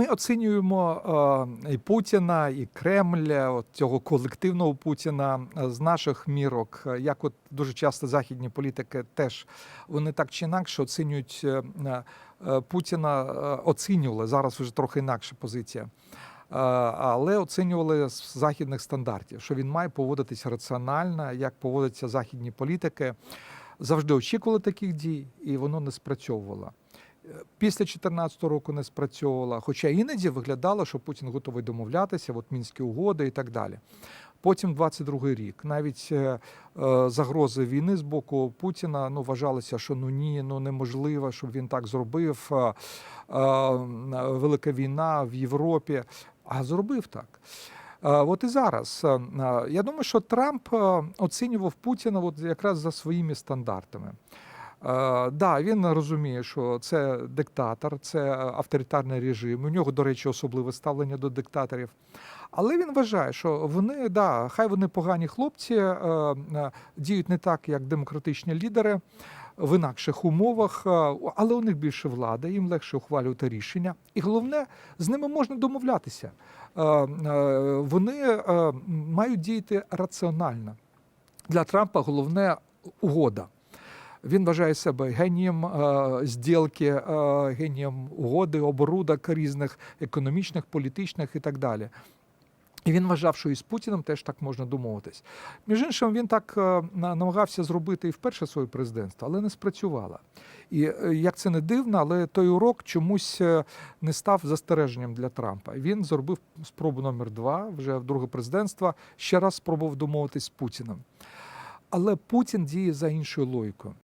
Ми оцінюємо і Путіна, і Кремль, от цього колективного Путіна з наших мірок. Як от дуже часто західні політики теж вони так чи інакше оцінюють е, е, Путіна, оцінювали зараз вже трохи інакша позиція. Але оцінювали з західних стандартів, що він має поводитись раціонально, як поводяться західні політики. Завжди очікували таких дій, і воно не спрацьовувало. Після 2014 року не спрацьовувала, хоча іноді виглядало, що Путін готовий домовлятися, от мінські угоди і так далі. Потім 22 рік, навіть е, е, загрози війни з боку Путіна ну вважалося, що ну ні, ну неможливо, щоб він так зробив. Е, е, велика війна в Європі, а зробив так. Е, От і зараз. Е, Я думаю, що Трамп оцінював Путіна от якраз за своїми стандартами. Е, да, він розуміє, що це диктатор, це авторитарний режим. У нього, до речі, особливе ставлення до диктаторів. Але він вважає, що вони, да, хай вони погані хлопці, е, е, діють не так, як демократичні лідери в інакших умовах, е, але у них більше влади, їм легше ухвалювати рішення. І головне, з ними можна домовлятися. Е, е, Вони е, мають діяти раціонально. Для Трампа головне угода. Він вважає себе генієм е, зділки, е, генієм угоди, оборудок різних економічних, політичних і так далі. І він вважав, що і з Путіним теж так можна домовитись. Між іншим, він так е, намагався зробити і вперше своє президентство, але не спрацювало. І як це не дивно, але той урок чомусь не став застереженням для Трампа. Він зробив спробу номер два, вже в друге президентство, ще раз спробував домовитись з Путіним. Але Путін діє за іншою логікою.